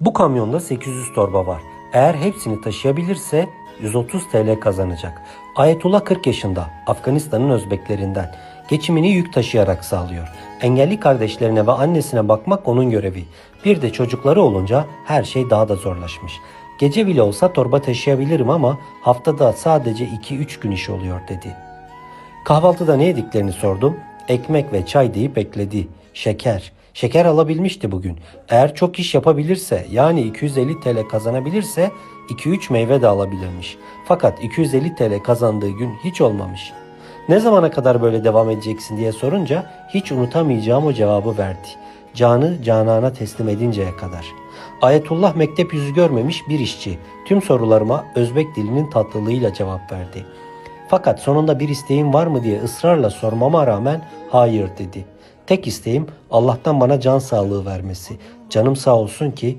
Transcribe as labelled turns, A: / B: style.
A: Bu kamyonda 800 torba var. Eğer hepsini taşıyabilirse 130 TL kazanacak. Ayetullah 40 yaşında, Afganistan'ın Özbeklerinden. Geçimini yük taşıyarak sağlıyor. Engelli kardeşlerine ve annesine bakmak onun görevi. Bir de çocukları olunca her şey daha da zorlaşmış. Gece bile olsa torba taşıyabilirim ama haftada sadece 2-3 gün iş oluyor dedi. Kahvaltıda ne yediklerini sordum. Ekmek ve çay deyip ekledi. Şeker. Şeker alabilmişti bugün. Eğer çok iş yapabilirse yani 250 TL kazanabilirse 2-3 meyve de alabilirmiş. Fakat 250 TL kazandığı gün hiç olmamış. Ne zamana kadar böyle devam edeceksin diye sorunca hiç unutamayacağım o cevabı verdi. Canı canana teslim edinceye kadar. Ayetullah mektep yüzü görmemiş bir işçi. Tüm sorularıma Özbek dilinin tatlılığıyla cevap verdi. Fakat sonunda bir isteğin var mı diye ısrarla sormama rağmen hayır dedi. Tek isteğim Allah'tan bana can sağlığı vermesi. Canım sağ olsun ki